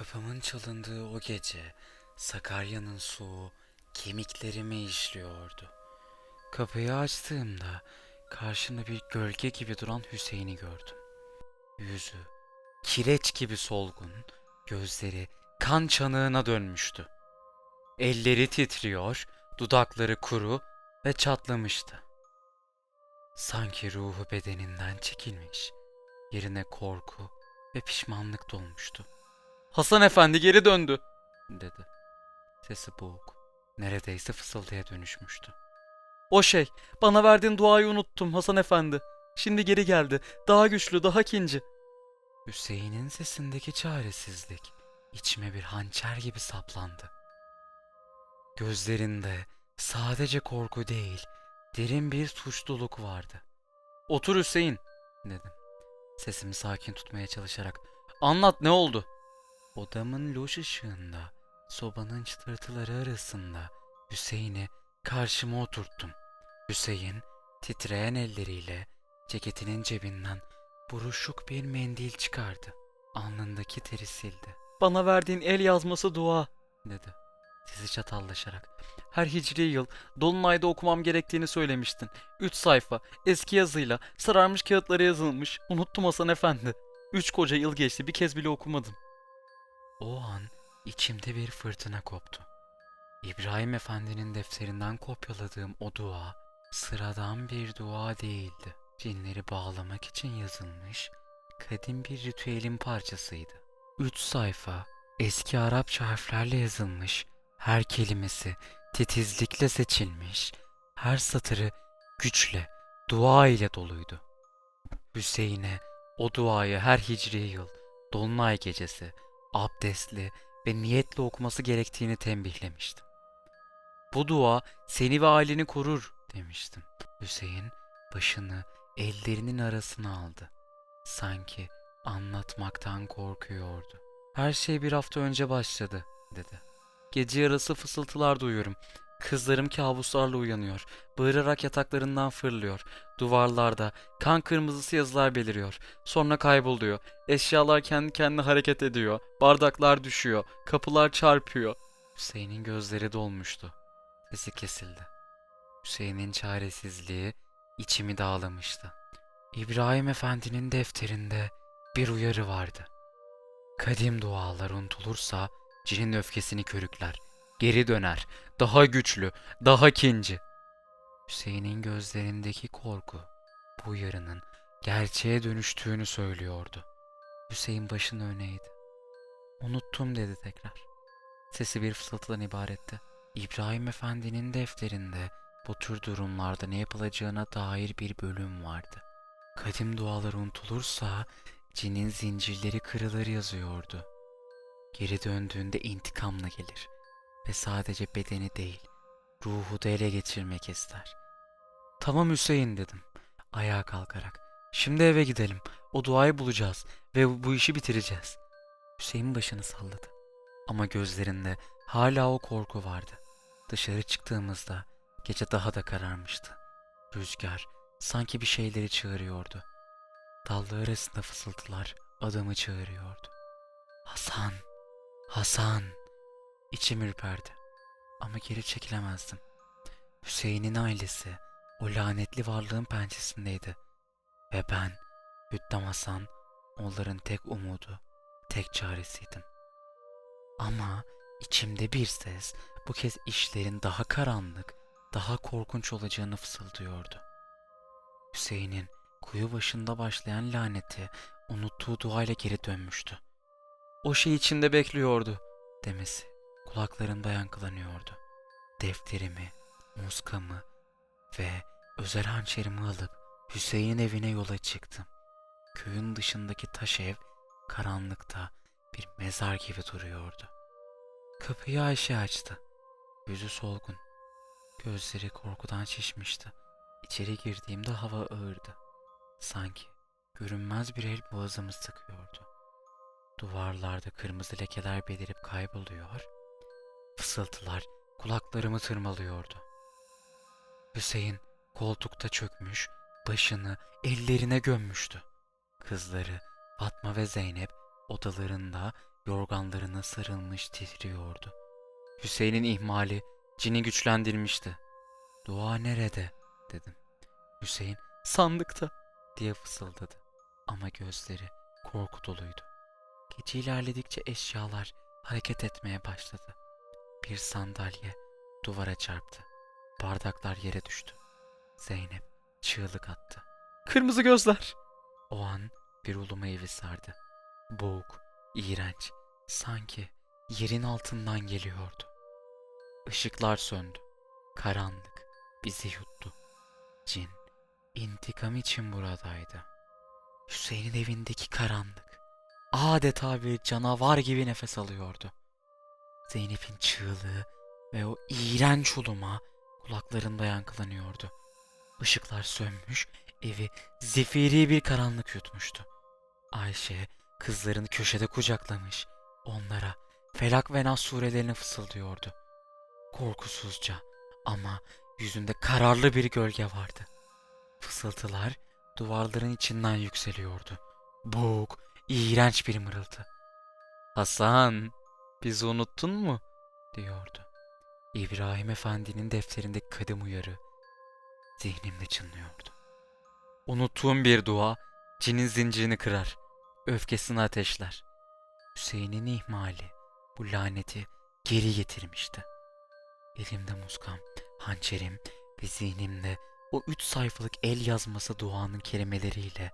Kapımın çalındığı o gece Sakarya'nın soğuğu kemiklerime işliyordu. Kapıyı açtığımda karşımda bir gölge gibi duran Hüseyin'i gördüm. Yüzü kireç gibi solgun, gözleri kan çanağına dönmüştü. Elleri titriyor, dudakları kuru ve çatlamıştı. Sanki ruhu bedeninden çekilmiş, yerine korku ve pişmanlık dolmuştu. Hasan Efendi geri döndü, dedi. Sesi boğuk, neredeyse fısıltıya dönüşmüştü. O şey, bana verdiğin duayı unuttum Hasan Efendi. Şimdi geri geldi, daha güçlü, daha kinci. Hüseyin'in sesindeki çaresizlik, içime bir hançer gibi saplandı. Gözlerinde sadece korku değil, derin bir suçluluk vardı. Otur Hüseyin, dedim. Sesimi sakin tutmaya çalışarak. Anlat ne oldu? Odamın loş ışığında, sobanın çıtırtıları arasında Hüseyin'i karşıma oturttum. Hüseyin titreyen elleriyle ceketinin cebinden buruşuk bir mendil çıkardı. Alnındaki teri sildi. Bana verdiğin el yazması dua, dedi. Sesi çatallaşarak. Her hicri yıl Dolunay'da okumam gerektiğini söylemiştin. Üç sayfa, eski yazıyla, sararmış kağıtlara yazılmış. Unuttum Hasan Efendi. Üç koca yıl geçti, bir kez bile okumadım. O an içimde bir fırtına koptu. İbrahim Efendi'nin defterinden kopyaladığım o dua sıradan bir dua değildi. Cinleri bağlamak için yazılmış kadim bir ritüelin parçasıydı. Üç sayfa eski Arapça harflerle yazılmış, her kelimesi titizlikle seçilmiş, her satırı güçle, dua ile doluydu. Hüseyin'e o duayı her hicri yıl, dolunay gecesi, abdestli ve niyetle okuması gerektiğini tembihlemiştim. Bu dua seni ve aileni korur demiştim. Hüseyin başını ellerinin arasına aldı. Sanki anlatmaktan korkuyordu. Her şey bir hafta önce başladı dedi. Gece yarısı fısıltılar duyuyorum. Kızlarım kabuslarla uyanıyor. Bağırarak yataklarından fırlıyor. Duvarlarda kan kırmızısı yazılar beliriyor. Sonra kayboluyor. Eşyalar kendi kendine hareket ediyor. Bardaklar düşüyor. Kapılar çarpıyor. Hüseyin'in gözleri dolmuştu. Sesi kesildi. Hüseyin'in çaresizliği içimi dağlamıştı. İbrahim Efendi'nin defterinde bir uyarı vardı. Kadim dualar unutulursa cinin öfkesini körükler. Geri döner. Daha güçlü, daha kinci. Hüseyin'in gözlerindeki korku bu uyarının gerçeğe dönüştüğünü söylüyordu. Hüseyin başını öne eğdi. Unuttum dedi tekrar. Sesi bir fısıltıdan ibaretti. İbrahim Efendi'nin defterinde bu tür durumlarda ne yapılacağına dair bir bölüm vardı. Kadim dualar unutulursa cinin zincirleri kırılır yazıyordu. Geri döndüğünde intikamla gelir ve sadece bedeni değil, ruhu da ele geçirmek ister. Tamam Hüseyin dedim ayağa kalkarak. Şimdi eve gidelim. O duayı bulacağız ve bu işi bitireceğiz. Hüseyin başını salladı. Ama gözlerinde hala o korku vardı. Dışarı çıktığımızda gece daha da kararmıştı. Rüzgar sanki bir şeyleri çığırıyordu. Dallı arasında fısıltılar adamı çağırıyordu. Hasan, Hasan. İçim ürperdi. Ama geri çekilemezdim. Hüseyin'in ailesi o lanetli varlığın pençesindeydi. Ve ben, Hüddam Hasan, onların tek umudu, tek çaresiydim. Ama içimde bir ses bu kez işlerin daha karanlık, daha korkunç olacağını fısıldıyordu. Hüseyin'in kuyu başında başlayan laneti unuttuğu duayla geri dönmüştü. O şey içinde bekliyordu demesi kulaklarımda yankılanıyordu. Defterimi, muskamı ve özel hançerimi alıp Hüseyin evine yola çıktım. Köyün dışındaki taş ev karanlıkta bir mezar gibi duruyordu. Kapıyı Ayşe açtı. Yüzü solgun. Gözleri korkudan şişmişti. İçeri girdiğimde hava ağırdı. Sanki görünmez bir el boğazımı sıkıyordu. Duvarlarda kırmızı lekeler belirip kayboluyor. Fısıltılar kulaklarımı tırmalıyordu. Hüseyin koltukta çökmüş, başını ellerine gömmüştü. Kızları Fatma ve Zeynep odalarında yorganlarına sarılmış titriyordu. Hüseyin'in ihmali cini güçlendirmişti. Dua nerede? dedim. Hüseyin sandıkta diye fısıldadı. Ama gözleri korku doluydu. Gece ilerledikçe eşyalar hareket etmeye başladı. Bir sandalye duvara çarptı. Bardaklar yere düştü. Zeynep çığlık attı. Kırmızı gözler! O an bir uluma evi sardı. Boğuk, iğrenç, sanki yerin altından geliyordu. Işıklar söndü. Karanlık bizi yuttu. Cin intikam için buradaydı. Hüseyin'in evindeki karanlık adeta bir canavar gibi nefes alıyordu. Zeynep'in çığlığı ve o iğrenç uluma kulaklarında yankılanıyordu. Işıklar sönmüş, evi zifiri bir karanlık yutmuştu. Ayşe kızlarını köşede kucaklamış, onlara Felak ve Nas surelerini fısıldıyordu. Korkusuzca ama yüzünde kararlı bir gölge vardı. Fısıltılar duvarların içinden yükseliyordu. Boğuk, iğrenç bir mırıltı. Hasan, bizi unuttun mu? diyordu. İbrahim Efendi'nin defterindeki kadim uyarı zihnimde çınlıyordu. Unuttuğum bir dua cinin zincirini kırar, öfkesini ateşler. Hüseyin'in ihmali bu laneti geri getirmişti. Elimde muskam, hançerim ve zihnimde o üç sayfalık el yazması duanın kelimeleriyle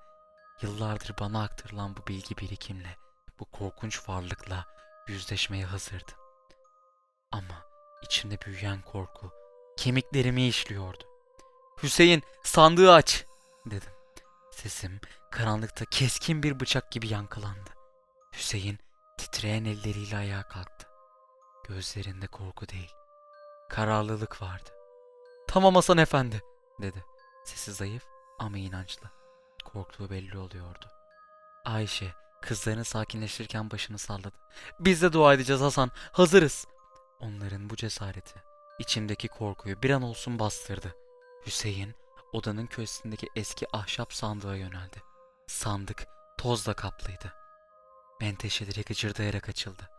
yıllardır bana aktarılan bu bilgi birikimle bu korkunç varlıkla yüzleşmeye hazırdım. Ama içimde büyüyen korku kemiklerimi işliyordu. Hüseyin sandığı aç dedim. Sesim karanlıkta keskin bir bıçak gibi yankılandı. Hüseyin titreyen elleriyle ayağa kalktı. Gözlerinde korku değil, kararlılık vardı. Tamam Hasan Efendi dedi. Sesi zayıf ama inançlı. Korktuğu belli oluyordu. Ayşe kızlarını sakinleştirirken başını salladı. Biz de dua edeceğiz Hasan. Hazırız. Onların bu cesareti içimdeki korkuyu bir an olsun bastırdı. Hüseyin odanın köşesindeki eski ahşap sandığa yöneldi. Sandık tozla kaplıydı. Menteşeleri gıcırdayarak açıldı.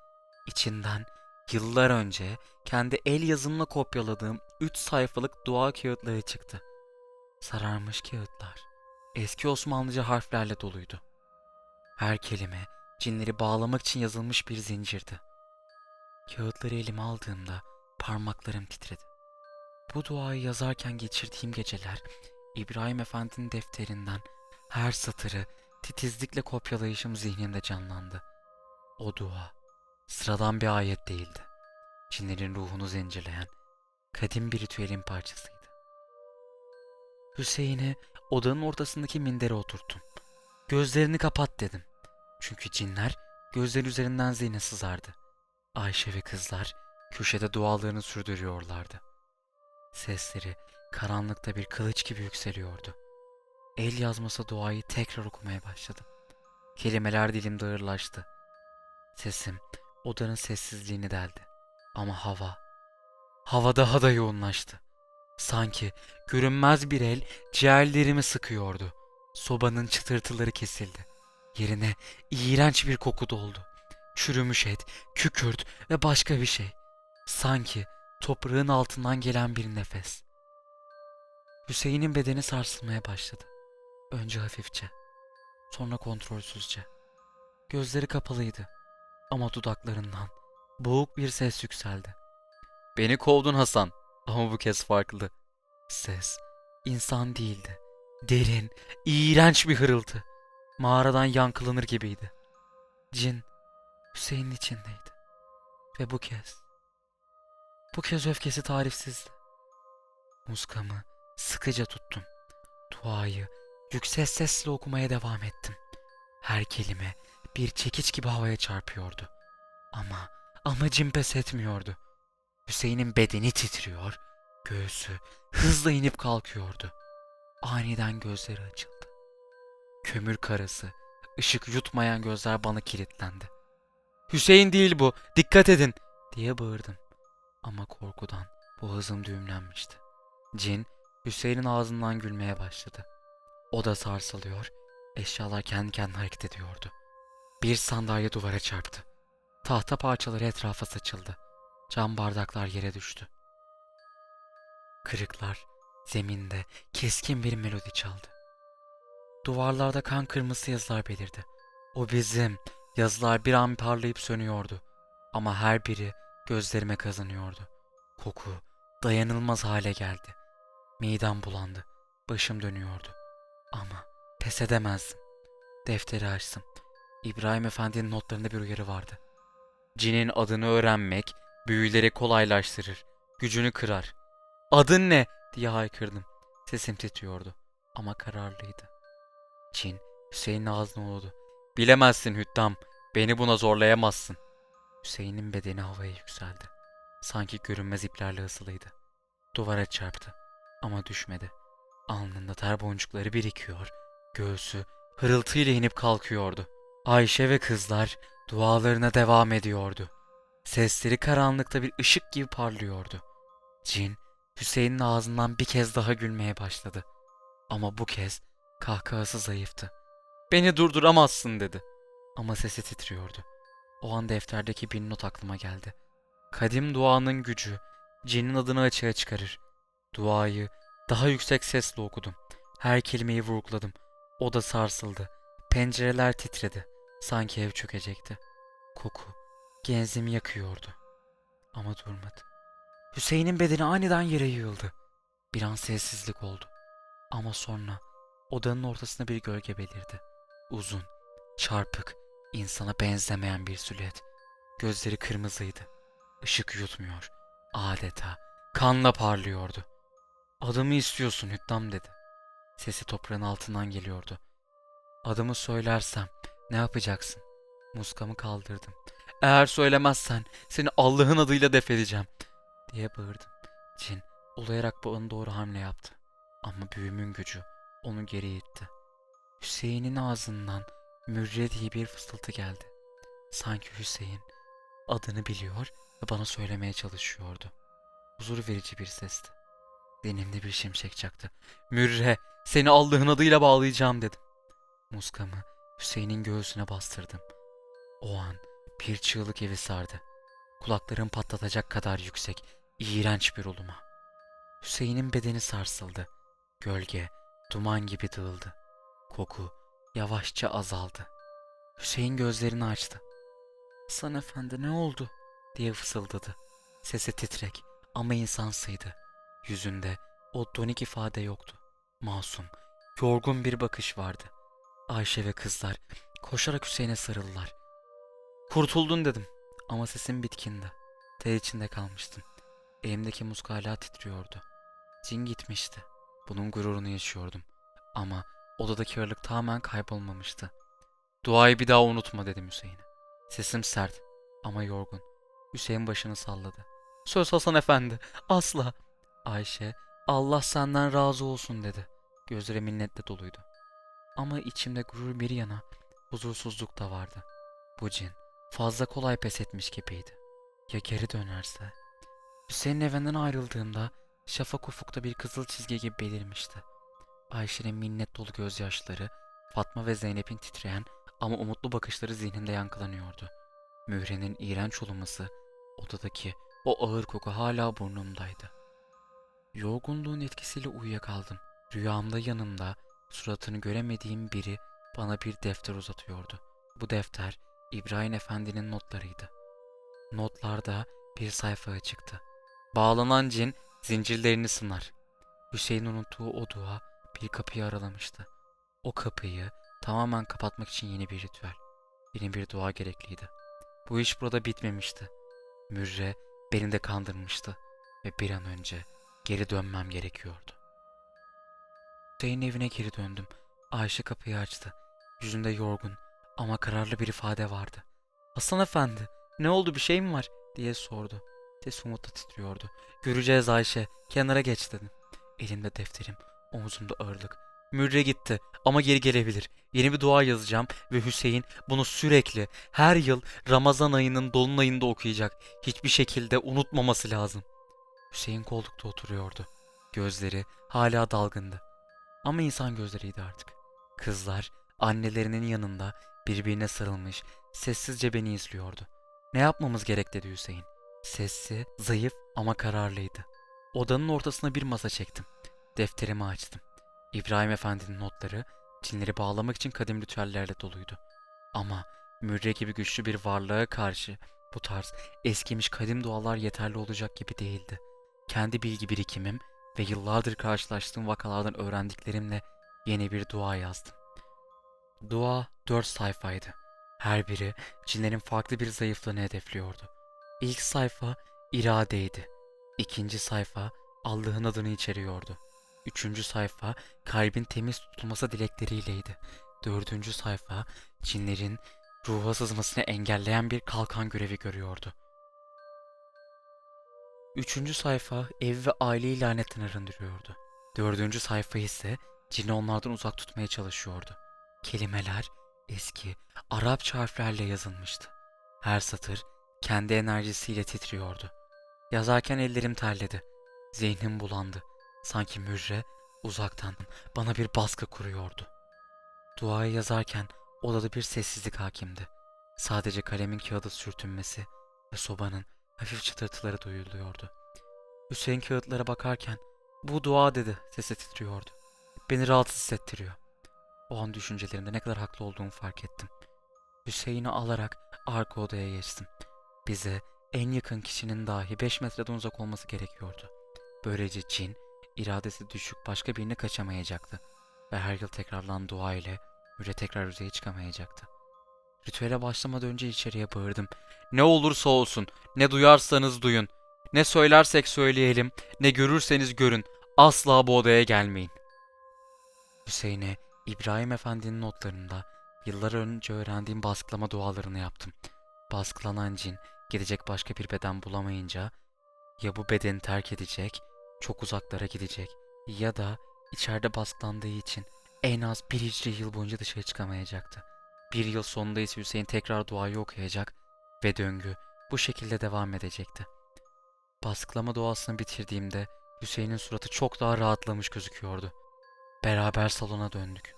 İçinden yıllar önce kendi el yazımla kopyaladığım üç sayfalık dua kağıtları çıktı. Sararmış kağıtlar. Eski Osmanlıca harflerle doluydu. Her kelime cinleri bağlamak için yazılmış bir zincirdi. Kağıtları elime aldığımda parmaklarım titredi. Bu duayı yazarken geçirdiğim geceler İbrahim Efendi'nin defterinden her satırı titizlikle kopyalayışım zihnimde canlandı. O dua sıradan bir ayet değildi. Cinlerin ruhunu zincirleyen kadim bir ritüelin parçasıydı. Hüseyin'i odanın ortasındaki mindere oturttum. Gözlerini kapat dedim. Çünkü cinler gözler üzerinden zihne sızardı. Ayşe ve kızlar köşede dualarını sürdürüyorlardı. Sesleri karanlıkta bir kılıç gibi yükseliyordu. El yazması duayı tekrar okumaya başladım. Kelimeler dilimde ağırlaştı. Sesim odanın sessizliğini deldi. Ama hava, hava daha da yoğunlaştı. Sanki görünmez bir el ciğerlerimi sıkıyordu. Sobanın çıtırtıları kesildi. Yerine iğrenç bir koku doldu. Çürümüş et, kükürt ve başka bir şey. Sanki toprağın altından gelen bir nefes. Hüseyin'in bedeni sarsılmaya başladı. Önce hafifçe, sonra kontrolsüzce. Gözleri kapalıydı ama dudaklarından boğuk bir ses yükseldi. Beni kovdun Hasan ama bu kez farklı. Ses insan değildi. Derin, iğrenç bir hırıltı. Mağaradan yankılanır gibiydi. Cin Hüseyin'in içindeydi. Ve bu kez, bu kez öfkesi tarifsizdi. Muskamı sıkıca tuttum. Duayı yüksek sesle okumaya devam ettim. Her kelime bir çekiç gibi havaya çarpıyordu. Ama amacım pes etmiyordu. Hüseyin'in bedeni titriyor, göğsü hızla inip kalkıyordu. Aniden gözleri açıldı. Kömür karası, ışık yutmayan gözler bana kilitlendi. Hüseyin değil bu, dikkat edin diye bağırdım. Ama korkudan boğazım düğümlenmişti. Cin Hüseyin'in ağzından gülmeye başladı. O da sarsılıyor, eşyalar kendi kendine hareket ediyordu. Bir sandalye duvara çarptı. Tahta parçaları etrafa saçıldı. Cam bardaklar yere düştü. Kırıklar zeminde keskin bir melodi çaldı. Duvarlarda kan kırmızı yazılar belirdi. O bizim yazılar bir an parlayıp sönüyordu. Ama her biri gözlerime kazanıyordu. Koku dayanılmaz hale geldi. Midem bulandı. Başım dönüyordu. Ama pes edemezdim. Defteri açtım. İbrahim Efendi'nin notlarında bir uyarı vardı. Cinin adını öğrenmek büyüleri kolaylaştırır, gücünü kırar. Adın ne? Diye haykırdım. Sesim titriyordu ama kararlıydı. Cin Hüseyin'in ağzına uludu. Bilemezsin Hüddam, beni buna zorlayamazsın. Hüseyin'in bedeni havaya yükseldi. Sanki görünmez iplerle ısılıydı. Duvara çarptı ama düşmedi. Alnında ter boncukları birikiyor, göğsü hırıltıyla inip kalkıyordu. Ayşe ve kızlar dualarına devam ediyordu. Sesleri karanlıkta bir ışık gibi parlıyordu. Cin, Hüseyin'in ağzından bir kez daha gülmeye başladı. Ama bu kez kahkahası zayıftı. Beni durduramazsın dedi. Ama sesi titriyordu. O an defterdeki bir not aklıma geldi. Kadim duanın gücü, cinin adını açığa çıkarır. Duayı daha yüksek sesle okudum. Her kelimeyi vurguladım. Oda sarsıldı. Pencereler titredi. Sanki ev çökecekti. Koku genzimi yakıyordu. Ama durmadı. Hüseyin'in bedeni aniden yere yığıldı. Bir an sessizlik oldu. Ama sonra odanın ortasında bir gölge belirdi. Uzun, çarpık, insana benzemeyen bir silüet. Gözleri kırmızıydı. Işık yutmuyor. Adeta kanla parlıyordu. Adımı istiyorsun Hüddam dedi. Sesi toprağın altından geliyordu. Adımı söylersem ne yapacaksın? Muskamı kaldırdım. Eğer söylemezsen seni Allah'ın adıyla def edeceğim diye bağırdım. Cin ulayarak bağına doğru hamle yaptı. Ama büyümün gücü onu geri itti. Hüseyin'in ağzından mürre diye bir fısıltı geldi. Sanki Hüseyin adını biliyor ve bana söylemeye çalışıyordu. Huzur verici bir sesti. Denimde bir şimşek çaktı. Mürre, seni Allah'ın adıyla bağlayacağım dedim. Muskamı Hüseyin'in göğsüne bastırdım. O an bir çığlık evi sardı. Kulaklarım patlatacak kadar yüksek, iğrenç bir uluma. Hüseyin'in bedeni sarsıldı. Gölge, duman gibi dağıldı. Koku yavaşça azaldı. Hüseyin gözlerini açtı. Hasan efendi ne oldu? diye fısıldadı. Sesi titrek ama insansıydı. Yüzünde o donik ifade yoktu. Masum, yorgun bir bakış vardı. Ayşe ve kızlar koşarak Hüseyin'e sarıldılar. Kurtuldun dedim ama sesim bitkindi. Ter içinde kalmıştım. Elimdeki muska hala titriyordu. Cin gitmişti. Bunun gururunu yaşıyordum. Ama odadaki ağırlık tamamen kaybolmamıştı. Duayı bir daha unutma dedim Hüseyin'e. Sesim sert ama yorgun. Hüseyin başını salladı. Söz Hasan efendi, asla. Ayşe, Allah senden razı olsun dedi. Gözleri minnetle doluydu. Ama içimde gurur bir yana huzursuzluk da vardı. Bu cin fazla kolay pes etmiş gibiydi. Ya geri dönerse? Hüseyin evinden ayrıldığımda şafak ufukta bir kızıl çizgi gibi belirmişti. Ayşe'nin minnet dolu gözyaşları, Fatma ve Zeynep'in titreyen ama umutlu bakışları zihnimde yankılanıyordu. Mühre'nin iğrenç uluması, odadaki o ağır koku hala burnumdaydı. Yorgunluğun etkisiyle uyuyakaldım. Rüyamda yanımda suratını göremediğim biri bana bir defter uzatıyordu. Bu defter İbrahim Efendi'nin notlarıydı. Notlarda bir sayfa açıktı. Bağlanan cin zincirlerini sınar. Hüseyin unuttuğu o dua bir kapıyı aralamıştı. O kapıyı tamamen kapatmak için yeni bir ritüel, yeni bir dua gerekliydi. Bu iş burada bitmemişti. Mürre beni de kandırmıştı ve bir an önce geri dönmem gerekiyordu. Hüseyin evine geri döndüm. Ayşe kapıyı açtı. Yüzünde yorgun ama kararlı bir ifade vardı. Hasan efendi, ne oldu bir şey mi var? diye sordu. Ses umutla titriyordu. Göreceğiz Ayşe, kenara geç dedim. Elimde defterim, omzumda ağırlık. Mürre gitti ama geri gelebilir. Yeni bir dua yazacağım ve Hüseyin bunu sürekli her yıl Ramazan ayının dolunayında okuyacak. Hiçbir şekilde unutmaması lazım. Hüseyin koltukta oturuyordu. Gözleri hala dalgındı. Ama insan gözleriydi artık. Kızlar annelerinin yanında birbirine sarılmış, sessizce beni izliyordu. Ne yapmamız gerek dedi Hüseyin. Sesli, zayıf ama kararlıydı. Odanın ortasına bir masa çektim. Defterimi açtım. İbrahim Efendi'nin notları cinleri bağlamak için kadim ritüellerle doluydu. Ama Mürre gibi güçlü bir varlığa karşı bu tarz eskimiş kadim dualar yeterli olacak gibi değildi. Kendi bilgi birikimim ve yıllardır karşılaştığım vakalardan öğrendiklerimle yeni bir dua yazdım. Dua dört sayfaydı. Her biri cinlerin farklı bir zayıflığını hedefliyordu. İlk sayfa iradeydi. İkinci sayfa Allah'ın adını içeriyordu. Üçüncü sayfa kalbin temiz tutulması dilekleriyleydi. Dördüncü sayfa cinlerin ruha sızmasını engelleyen bir kalkan görevi görüyordu. Üçüncü sayfa ev ve aileyi lanetten arındırıyordu. Dördüncü sayfa ise cini onlardan uzak tutmaya çalışıyordu. Kelimeler eski Arapça harflerle yazılmıştı. Her satır kendi enerjisiyle titriyordu. Yazarken ellerim terledi. Zihnim bulandı. Sanki mürre uzaktan bana bir baskı kuruyordu. Duayı yazarken odada bir sessizlik hakimdi. Sadece kalemin kağıdı sürtünmesi ve sobanın hafif çıtırtıları duyuluyordu. Hüseyin kağıtlara bakarken bu dua dedi sesi titriyordu. Beni rahatsız hissettiriyor. O an düşüncelerimde ne kadar haklı olduğumu fark ettim. Hüseyin'i alarak arka odaya geçtim. Bize en yakın kişinin dahi 5 metreden uzak olması gerekiyordu. Böylece cin, iradesi düşük başka birine kaçamayacaktı. Ve her yıl tekrarlanan dua ile Müre tekrar yüzeye çıkamayacaktı. Ritüele başlamadan önce içeriye bağırdım. Ne olursa olsun, ne duyarsanız duyun, ne söylersek söyleyelim, ne görürseniz görün, asla bu odaya gelmeyin. Hüseyin'e İbrahim Efendi'nin notlarında yıllar önce öğrendiğim baskılama dualarını yaptım. Baskılanan cin gidecek başka bir beden bulamayınca ya bu bedeni terk edecek, çok uzaklara gidecek ya da içeride baskılandığı için en az bir hicri yıl boyunca dışarı çıkamayacaktı. Bir yıl sonunda ise Hüseyin tekrar duayı okuyacak ve döngü bu şekilde devam edecekti. Baskılama duasını bitirdiğimde Hüseyin'in suratı çok daha rahatlamış gözüküyordu. Beraber salona döndük.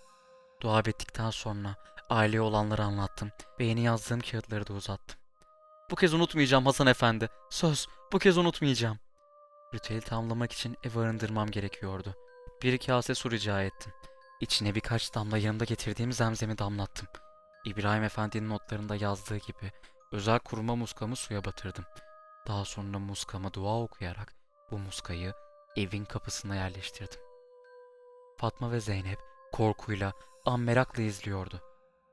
Dua bittikten sonra aileye olanları anlattım ve yeni yazdığım kağıtları da uzattım. Bu kez unutmayacağım Hasan Efendi. Söz, bu kez unutmayacağım. Ritüeli tamamlamak için ev arındırmam gerekiyordu. Bir kase su rica ettim. İçine birkaç damla yanımda getirdiğim zemzemi damlattım. İbrahim Efendi'nin notlarında yazdığı gibi özel kuruma muskamı suya batırdım. Daha sonra muskama dua okuyarak bu muskayı evin kapısına yerleştirdim. Fatma ve Zeynep korkuyla, an merakla izliyordu.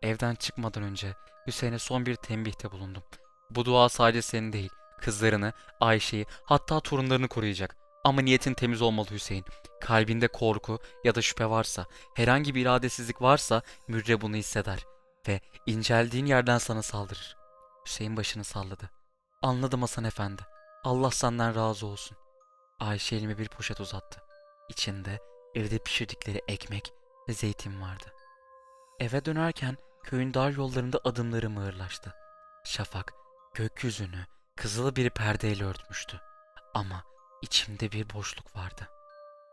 Evden çıkmadan önce Hüseyin'e son bir tembihte bulundum. Bu dua sadece seni değil, kızlarını, Ayşe'yi, hatta torunlarını koruyacak. Ama niyetin temiz olmalı Hüseyin. Kalbinde korku ya da şüphe varsa, herhangi bir iradesizlik varsa Mürre bunu hisseder ve inceldiğin yerden sana saldırır. Hüseyin başını salladı. Anladım Hasan Efendi. Allah senden razı olsun. Ayşe elime bir poşet uzattı. İçinde evde pişirdikleri ekmek ve zeytin vardı. Eve dönerken köyün dar yollarında adımlarım ağırlaştı. Şafak gökyüzünü kızılı bir perdeyle örtmüştü. Ama içimde bir boşluk vardı.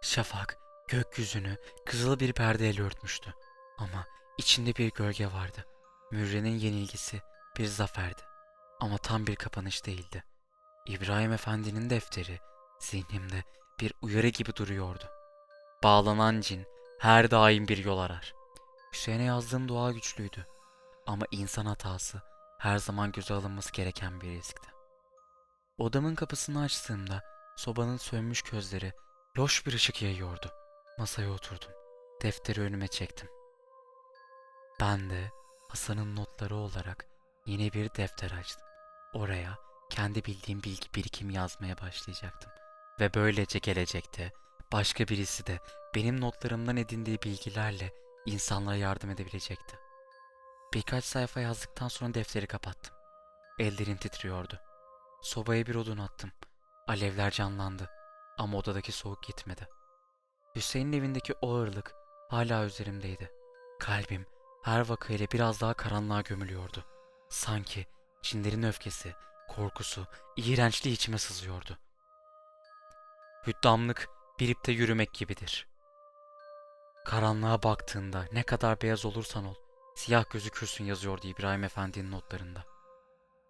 Şafak gökyüzünü kızılı bir perdeyle örtmüştü. Ama içinde bir gölge vardı. Mürre'nin yenilgisi bir zaferdi. Ama tam bir kapanış değildi. İbrahim Efendi'nin defteri zihnimde bir uyarı gibi duruyordu. Bağlanan cin her daim bir yol arar. Hüseyin'e yazdığım dua güçlüydü. Ama insan hatası her zaman göze alınması gereken bir riskti. Odamın kapısını açtığımda sobanın sönmüş közleri loş bir ışık yayıyordu. Masaya oturdum. Defteri önüme çektim. Ben de Hasan'ın notları olarak yeni bir defter açtım. Oraya kendi bildiğim bilgi birikimi yazmaya başlayacaktım. Ve böylece gelecekte başka birisi de benim notlarımdan edindiği bilgilerle insanlara yardım edebilecekti. Birkaç sayfa yazdıktan sonra defteri kapattım. Ellerim titriyordu. Sobaya bir odun attım. Alevler canlandı ama odadaki soğuk gitmedi. Hüseyin'in evindeki o ağırlık hala üzerimdeydi. Kalbim her vakayla biraz daha karanlığa gömülüyordu. Sanki cinlerin öfkesi, korkusu, iğrençliği içime sızıyordu. Hüddamlık bir ipte yürümek gibidir. Karanlığa baktığında ne kadar beyaz olursan ol, siyah gözükürsün yazıyordu İbrahim Efendi'nin notlarında.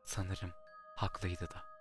Sanırım Haklıydı da.